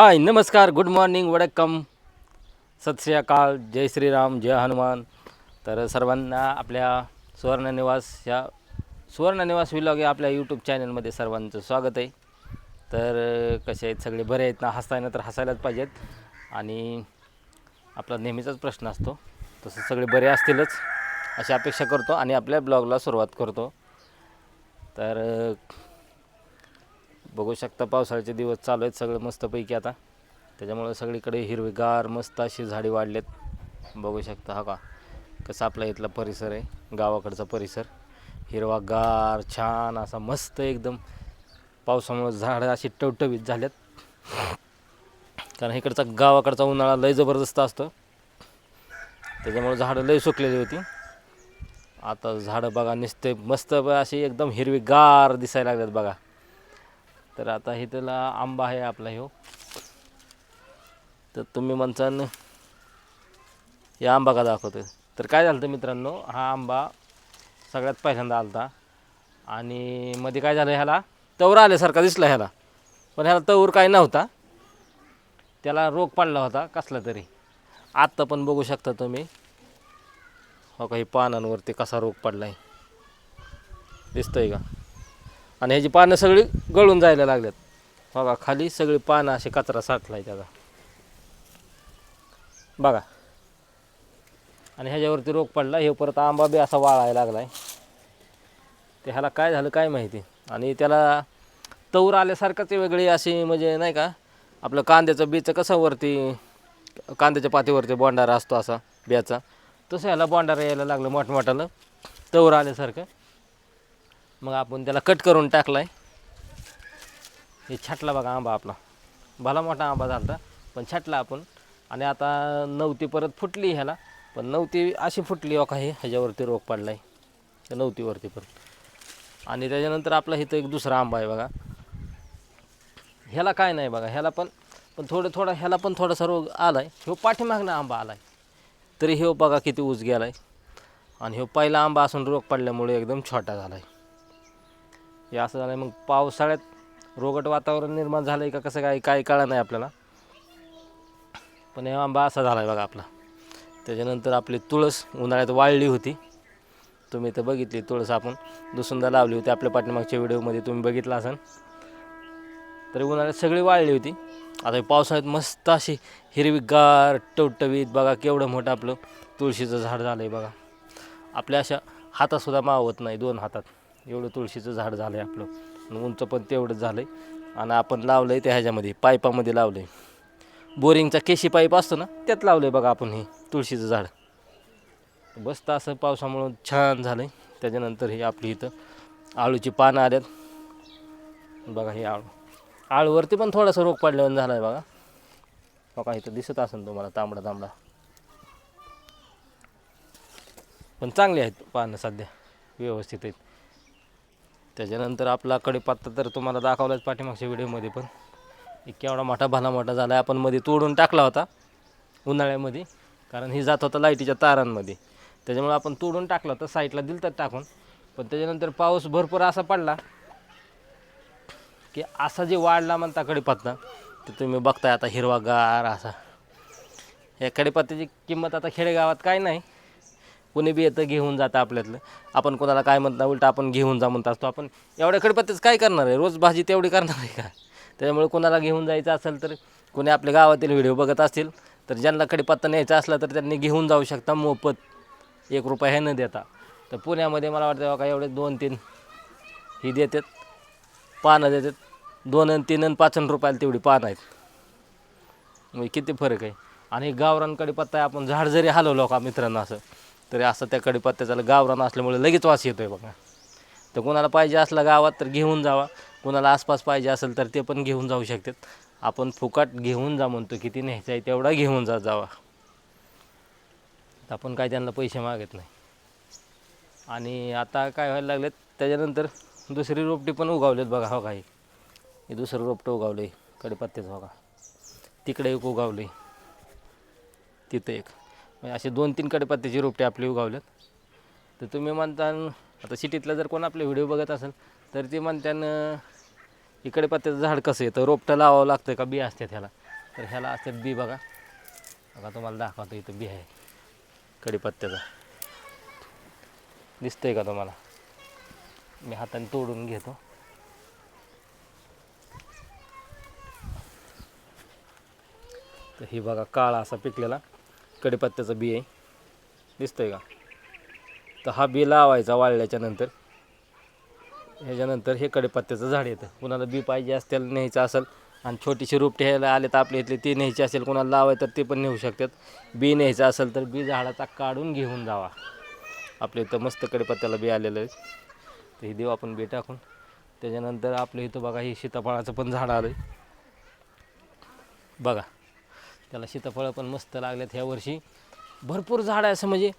हाय नमस्कार good morning वडक्कम. सत श्री अकाल जय श्रीराम जय हनुमान. तर सर्वांना आपल्या सुवर्णनिवास ह्या या विलॉग या आपल्या यूट्यूब चॅनलमध्ये सर्वांचं स्वागत आहे. तर कसे आहेत सगळे? बरे आहेत ना? हसताय ना तर हसायलाच पाहिजेत. आणि आपला नेहमीचाच प्रश्न असतो. तसं सगळे बरे असतीलच अशी अपेक्षा करतो आणि आपल्या ब्लॉगला सुरुवात करतो. तर बघू शकता पावसाळ्याचे दिवस चालू आहेत सगळं मस्तपैकी आता. त्याच्यामुळं सगळीकडे हिरवीगार मस्त अशी झाडी वाढलेत. बघू शकता हा का? कसं आपला इथला परिसर आहे गावाकडचा परिसर. हिरवागार छान असा मस्त एकदम. पावसामुळं झाडं अशी टवटवीत झाल्यात. कारण इकडचा गावाकडचा उन्हाळा लय जबरदस्त असतो. त्याच्यामुळं झाडं लय सुकलेली होती. आता झाडं बघा निसते मस्त अशी एकदम हिरवीगार दिसायला लागल्यात बघा. तर आता हे त्याला आंबा आहे आपला ह्यो. तर तुम्ही म्हणसान हे आंबा का दाखवतो तर काय झालं होतं मित्रांनो हा आंबा सगळ्यात पहिल्यांदा आलता. आणि मध्ये काय झालं ह्याला? तवर आल्यासारखा दिसला ह्याला. पण ह्याला तवर काय नव्हता. त्याला रोग पडला होता कसला तरी. आत्ता पण बघू शकता तुम्ही. हो काही पानांवरती कसा रोग पडला आहे दिसतोय का? आणि ह्याची पानं सगळी गळून जायला लागल्यात. बघा खाली सगळी पानं असे कचरा साठलाय त्याचा. बघा. आणि ह्याच्यावरती रोग पडला हे परत आंबा बी असा वाळायला लागलाय. ते ह्याला काय झालं काय माहिती? आणि त्याला तौर आल्यासारखंच वेगळी अशी म्हणजे नाही का आपलं कांद्याचं बीचं कसं वरती कांद्याच्या पातीवरती बोंडारा असतो असा बियाचा तसं ह्याला बोंडारा यायला लागलं मोठमोठ्यानं तवर आल्यासारखं. मग आपण त्याला कट करून टाकलाय. हे छाटला बघा आंबा आपला. भला मोठा आंबा झाला होता पण छाटला आपण. आणि आता नवती परत फुटली ह्याला पण नवती अशी फुटली हो हे? ह्याच्यावरती रोग पडलाय. त्या नवतीवरती परत. आणि त्याच्यानंतर आपला इथं एक दुसरा आंबा आहे बघा. ह्याला काय नाही बघा ह्याला पण पण थोडं थोडा ह्याला पण थोडासा रोग आला आहे ह्यो पाठीमागनं आंबा आला आहे तरी ह्यो बघा किती ऊस आहे आणि ह्यो पहिला आंबा असून रोग पडल्यामुळे एकदम छोटा झाला आहे हे असं झालं मग पावसाळ्यात रोगट वातावरण निर्माण झालं आहे का? कसं काय? काय कळलं नाही आपल्याला. पण हे आंबा असा झाला आहे बघा आपला. त्याच्यानंतर आपली तुळस उन्हाळ्यात वाळली होती. तुम्ही तर बघितली तुळस आपण. दुसऱ्यांदा लावली होती आपल्या पाठीमागच्या व्हिडिओमध्ये. तुम्ही बघितलं असाल. तरी उन्हाळ्यात सगळी वाळली होती. आता हे पावसाळ्यात मस्त अशी हिरवीगार टवटवीत बघा केवढं मोठं आपलं तुळशीचं झाड झालं आहे बघा. आपल्या अशा हातासुद्धा मावत नाही दोन हातात. एवढं तुळशीचं झाड झालं आहे आपलं उंच पण तेवढंच झालं आहे आणि आपण लावलं आहे त्या ह्याच्यामध्ये पाईपामध्ये लावलं आहे बोरिंगचा केशी पाईप असतो ना त्यात लावलं आहे बघा आपण हे तुळशीचं झाड. बसतं असं पावसामुळं छान झालं आहे त्याच्यानंतर हे आपली इथं आळूची पानं आल्यात. बघा हे आळू. आळूवरती पण थोडासा रोग पडल्यावर झाला आहे बघा. बघा इथं दिसत असेल तुम्हाला तांबडा तांबडा. पण चांगले आहेत पानं सध्या. व्यवस्थित आहेत. त्याच्यानंतर आपला कढीपत्ता तर तुम्हाला दाखवलाच पाठीमागच्या व्हिडिओमध्ये पण. एक केवढा मोठा भला मोठा झाला आहे आपण मध्ये तोडून टाकला होता उन्हाळ्यामध्ये कारण ही जात होता लाईटीच्या तारांमध्ये. त्याच्यामुळे आपण तोडून टाकला होता. साईडला दिलं तर टाकून. पण त्याच्यानंतर पाऊस भरपूर असा पडला की असा जे वाढला म्हणता कडीपत्ता ते तुम्ही बघताय आता हिरवागार असा. या कडीपत्त्याची किंमत आता खेडेगावात काय नाही. कोणी बी येतं घेऊन जातं आपल्यातलं. आपण कोणाला काय म्हणता उलट आपण घेऊन जा म्हणत असतो. आपण एवढ्या कडपत्तेच काय करणार आहे? रोज भाजी तेवढी करणार आहे का? त्याच्यामुळे कोणाला घेऊन जायचं असेल तर कोणी आपल्या गावातील व्हिडिओ बघत असतील तर ज्यांना कडीपत्ता न्यायचा असला तर त्यांनी घेऊन जाऊ शकता मोफत. एक रुपया हे न देता. तर पुण्यामध्ये मला वाटतं का एवढे दोन तीन ही देतात पानं देतात. दोन आणि तीन आणि पाच रुपयाला तेवढी पानं आहेत. म्हणजे किती फरक आहे. आणि गावरांकडे पत्ता आहे, आपण झाड जरी हलवलं का मित्रांनो असं तरी असं त्या कडीपत्त्याचा गावरान असल्यामुळे लगेच वास येतो आहे बघा. तर कोणाला पाहिजे असला गावात तर घेऊन जावा. कोणाला आसपास पाहिजे असेल तर ते पण घेऊन जाऊ शकतात. आपण फुकाट घेऊन जा म्हणतो किती न्यायचा आहे तेवढा घेऊन जा जावा. तर आपण काय त्यांना पैसे मागत नाही. आणि आता काय व्हायला लागलेत त्याच्यानंतर दुसरी रोपटी पण उगावलेत बघा हो काही. हे दुसरं रोपटं उगावलं आहे कडीपत्त्याचं बघा. तिकडे एक उगावलं आहे तिथं एक. म्हणजे असे दोन तीन कडपत्त्याची रोपटे आपली उगावलेत तर तुम्ही म्हणता आता सिटीतला जर कोण आपले व्हिडिओ बघत असेल तर ते म्हणताना इकडे पत्त्याचं झाड कसं येतं रोपटं लावावं लागतं का? बी असते ह्याला. तर ह्याला असतात बी बघा. बघा तुम्हाला दाखवतो इथं बी आहे. कडीपत्त्याचा. दिसतंय का तुम्हाला? मी हाताने तोडून घेतो. तर ही बघा काळा असा पिकलेला. कडीपत्त्याचा बी आहे. दिसतंय का? तर हा बी लावायचा वाळल्याच्या नंतर. ह्याच्यानंतर हे कडीपत्त्याचं झाड येतं. कुणाला बी पाहिजे असेल न्यायचं असेल आणि छोटीशी रोपटे ह्याला आले तर आपल्या इथले ती न्यायची असेल कोणाला लावायचं तर ते पण नेऊ शकतात. बी न्यायचं असेल तर बी झाडाचा काढून घेऊन जावा. आपल्या इथं मस्त कडीपत्त्याला बी आलेलं आहे. तर हे देऊ आपण बी टाकून. त्याच्यानंतर आपल्या इथं बघा हे सीताफळाचं पण झाड आलं आहे बघा. त्याला सीताफळं पण मस्त लागल्यात ह्या वर्षी. भरपूर झाड आहे असं म्हणजे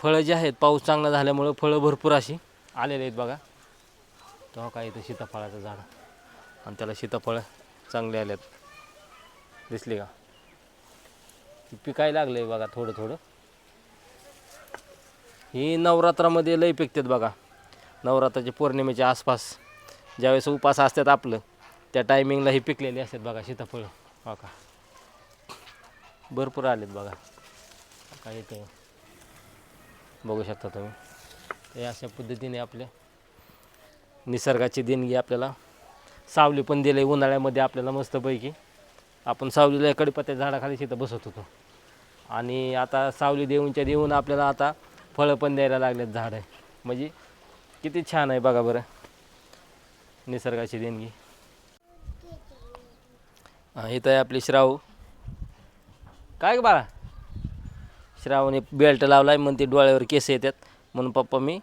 फळं जे आहेत पाऊस चांगला झाल्यामुळं फळं भरपूर अशी आलेले आहेत बघा. तेव्हा काय इथं सीताफळाचं झाड. आणि त्याला सीताफळं चांगले आलेत. दिसली का? पिकाय लागलं लागले बघा थोडं थोडं. ही नवरात्रामध्ये लय पिकतात बघा. नवरात्राच्या पौर्णिमेच्या आसपास ज्यावेळेस उपास असतात आपलं त्या टायमिंगला ही पिकलेली असतात बघा सीताफळं. हो का? भरपूर आलेत बघा. काय इथं बघू शकता तुम्ही. ते अशा पद्धतीने आपल्या निसर्गाची देणगी आपल्याला सावली पण दिले उन्हाळ्यामध्ये आपल्याला मस्तपैकी. आपण सावलीला कडीपत्त्या झाडाखाली तिथं बसत होतो. आणि आता सावली देऊनच्या देऊन आपल्याला आता फळं पण द्यायला लागलेत झाडं. म्हणजे किती छान आहे बघा बरं. निसर्गाची देणगी. इथं आहे आपली श्रावू काय ग बाळा? श्रावणी बेल्ट लावलाय म्हणते डोळ्यावर केस येतात. म्हणून पप्पा मी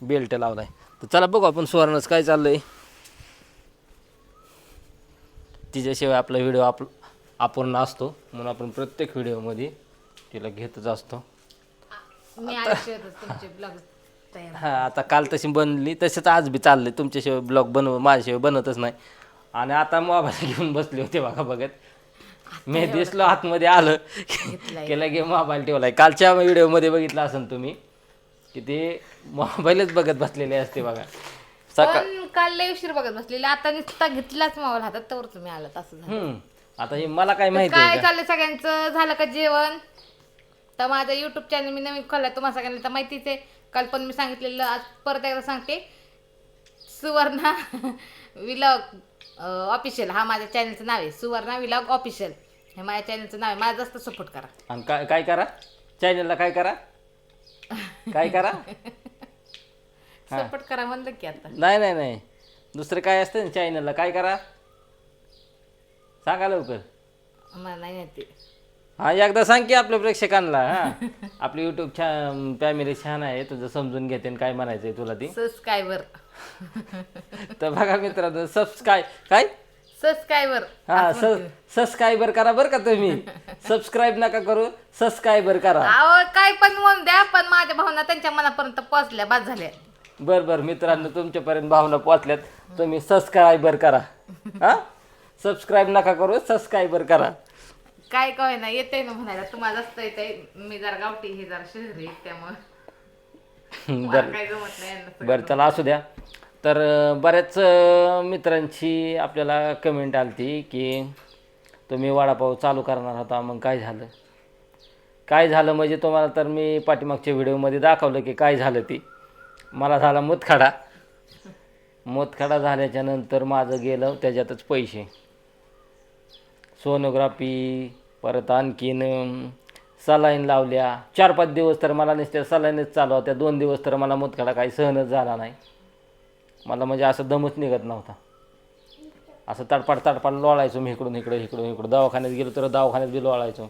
बेल्ट लावलाय. तर चला बघू आपण सुवर्णच काय चाललंय. तिच्याशिवाय आपला व्हिडिओ आप अपूर्ण असतो. म्हणून आपण प्रत्येक व्हिडिओमध्ये तिला घेतच असतो. मी आयुष्यातच तुमचे ब्लॉग तयार हा आता काल तशी बनली तसेच आज बी चाललंय. तुमच्याशिवाय ब्लॉग बनव माझ्याशिवाय बनतच नाही. आणि आता मोबाईल घेऊन बसले होते बघा बघत. मी दिसलो आतमध्ये आलं. की मोबाईल ठेवलाय. कालच्या व्हिडिओमध्ये बघितलं असेल तुम्ही की ते मोबाईलच बघत बसलेले असते बघा. सकाळ पण काल लय उशीर बघत बसलेले. आता नुसता घेतलाच मोबाईल हातात तर तुम्ही आलात असं झालं. हम्म. आता हे मला काय माहिती आहे काय का? चाललंय सगळ्यांचं? झालं का जेवण? तर माझं युट्यूब चॅनल मी नवीन खोललाय तुम्हाला सगळ्यांना तर माहितीच आहे. काल पण मी सांगितलेलं आज परत एकदा सांगते. सुवर्णा विलॉग ऑफिशियल हा माझ्या चॅनलचं नाव आहे. सुवर्णा विलॉग ऑफिशियल हे माझ्या चॅनलचं नाव आहे. माझा जास्त सपोर्ट करा. आणि काय काय करा? चॅनलला काय करा? काय करा? सपोर्ट करा म्हणलं की आता. नाही नाही नाही. दुसरं काय असतं ना चॅनलला काय करा? सांगा लवकर. मला नाही माहिती हा एकदा सांग की आपल्या प्रेक्षकांना हा. आपली युट्यूब छान फॅमिली छान आहे तुझं समजून घेते आणि काय म्हणायचंय तुला ती? सबस्क्रायबर तर बघा मित्रांनो सबस्क्राय काय? सबस्क्रायबर हा सबस्क्रायबर करा बरं का तुम्ही. सबस्क्राईब नका करू सबस्क्रायबर करा. अहो काय पण म्हणून द्या पण माझ्या भावना त्यांच्या मनापर्यंत पोहोचल्या बाद झाल्या. बर बर मित्रांनो तुमच्यापर्यंत भावना पोहोचल्यात. तुम्ही सबस्क्रायबर करा. हा? सबस्क्राईब नका करू सबस्क्रायबर करा. काय काय ना येते ना म्हणायला. तुम्हाला जास्त येते मी जरा गावठी हे जरा शहरी त्यामुळे. बरं. काय जमत नाही यांना सगळं. बरं चला असू द्या. तर अं, बऱ्याच अं, मित्रांची आपल्याला कमेंट आलती की तुम्ही वडापाव चालू करणार होता मग काय झालं? काय झालं म्हणजे तुम्हाला तर मी पाठीमागच्या व्हिडिओमध्ये दाखवलं की काय झालं ती. मला झाला मुतखडा. मुतखडा झाल्याच्यानंतर माझं गेलं त्याच्यातच पैसे. सोनोग्राफी परत आणखीन सलाईन लावल्या. चार पाच दिवस तर मला नुसत्या सलाईनच चालू होत्या. दोन दिवस तर मला मुतखडा काही सहनच झाला नाही. मला म्हणजे असं दमच निघत नव्हता. असं तडपाड तडपाड लोळायचो मी इकडून इकडं इकडून इकडं दवाखान्यात गेलो तर दवाखान्यात बी लोळायचो.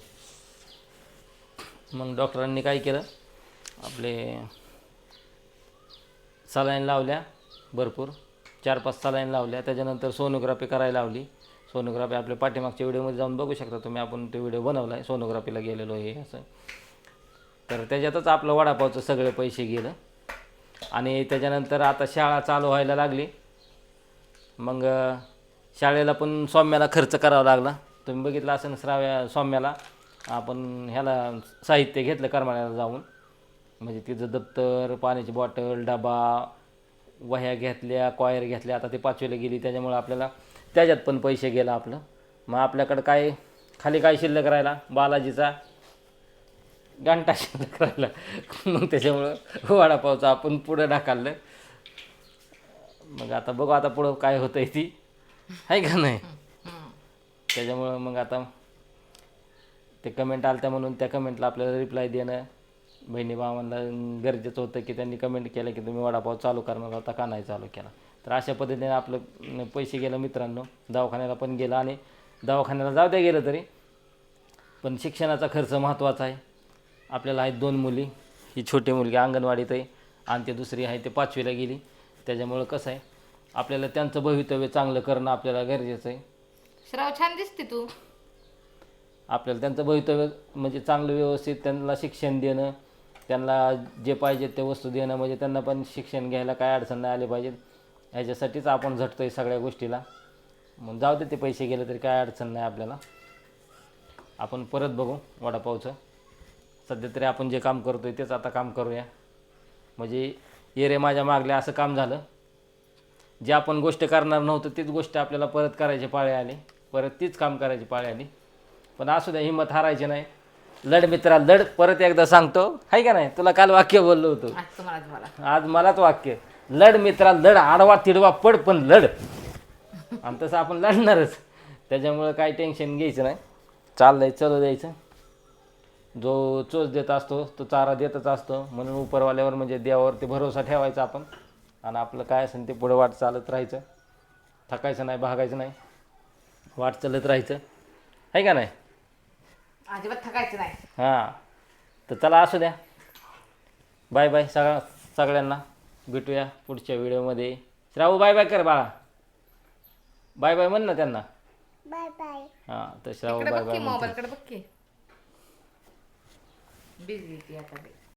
मग डॉक्टरांनी काय केलं? आपले सलाईन लावल्या भरपूर. चार पाच सलाईन लावल्या. त्याच्यानंतर सोनोग्राफी करायला लावली. सोनोग्राफी आपल्या पाठीमागच्या व्हिडिओमध्ये जाऊन बघू शकता तुम्ही आपण तो व्हिडिओ बनवला आहे सोनोग्राफीला गेलेलो हे असं. तर त्याच्यातच आपलं वडापावचं सगळे पैसे गेलं. आणि त्याच्यानंतर आता शाळा चालू व्हायला लागली. मग शाळेला पण सौम्याला खर्च करावा लागला. तुम्ही बघितलं असं श्राव्या सौम्याला आपण ह्याला साहित्य घेतलं करमाळ्याला जाऊन. म्हणजे तिचं दप्तर पाण्याची बॉटल डबा वह्या घेतल्या कॉयर घेतल्या आता ते पाचवीला गेली त्याच्यामुळं आपल्याला त्याच्यात पण पैसे गेला आपलं. मग आपल्याकडं काय खाली काय शिल्लक राहिला? बालाजीचा. घंटा शिल्लक राहिला. मग त्याच्यामुळं वडापावचं आपण पुढं ढकललं. मग आता बघू आता पुढं काय होतंय ती. आहे का नाही? त्याच्यामुळं मग आता ते कमेंट आलत्या म्हणून त्या कमेंटला आपल्याला रिप्लाय देणं. बहिणी भावांना गरजेचं होतं की त्यांनी कमेंट केलं की तुम्ही वडापाव चालू करणार होता का नाही चालू केला? तर अशा पद्धतीने आपलं पैसे गेलं मित्रांनो. दवाखान्याला पण गेलं आणि दवाखान्याला जाऊ द्या गेलं तरी. पण शिक्षणाचा खर्च महत्त्वाचा आहे. आपल्याला आहेत दोन मुली. ही छोटी मुलगी अंगणवाडीत आहे आणि ती दुसरी आहे ते पाचवीला गेली. त्याच्यामुळं कसं आहे आपल्याला त्यांचं भवितव्य चांगलं करणं आपल्याला गरजेचं आहे. श्राव छान दिसते तू. आपल्याला त्यांचं भवितव्य म्हणजे चांगलं व्यवस्थित त्यांना शिक्षण देणं त्यांना जे पाहिजे ते वस्तू देणं म्हणजे त्यांना पण शिक्षण घ्यायला काय अडचण नाही आली पाहिजे. ह्याच्यासाठीच आपण झटतो आहे सगळ्या गोष्टीला. मग जाऊ दे ते पैसे गेले तरी काय अडचण नाही आपल्याला. आपण परत बघू वडापावचं. सध्या तरी आपण जे काम करतो आहे तेच आता काम करूया. म्हणजे ये रे माझ्या मागले असं काम झालं. जे आपण गोष्ट करणार नव्हतं तीच गोष्ट आपल्याला परत करायची पाळी आली. परत तीच काम करायची पाळी आली. पण असू द्या हिंमत हारायची नाही. लढ मित्रा लढ. परत एकदा सांगतो. आहे का नाही? तुला काल वाक्य बोललो होतो. आज मलाच वाक्य. लढ मित्रा लढ आडवा तिडवा पड पण लढ. आणि तसं आपण लढणारच. त्याच्यामुळं काही टेन्शन घ्यायचं नाही. चाललंय चलो द्यायचं. जो चोच देत असतो तो चारा देतच असतो. म्हणून उपरवाल्यावर म्हणजे देवावरती भरोसा ठेवायचा आपण. आणि आपलं काय असेल ते पुढे वाट चालत राहायचं. थकायचं नाही भागायचं नाही. वाट चालत राहायचं. आहे का नाही? अजिबात थकायचं नाही. हां. तर चला असू द्या. बाय बाय सगळ्या सगळ्यांना. भेटूया पुढच्या व्हिडिओमध्ये. श्रावू बाय बाय कर बाळा. बाय बाय म्हण ना त्यांना. बाय बाय हां तर श्रावू बाय बघ बाय की म्हणते. मोबाईल कडे बघ की. बिझी ती आता बी.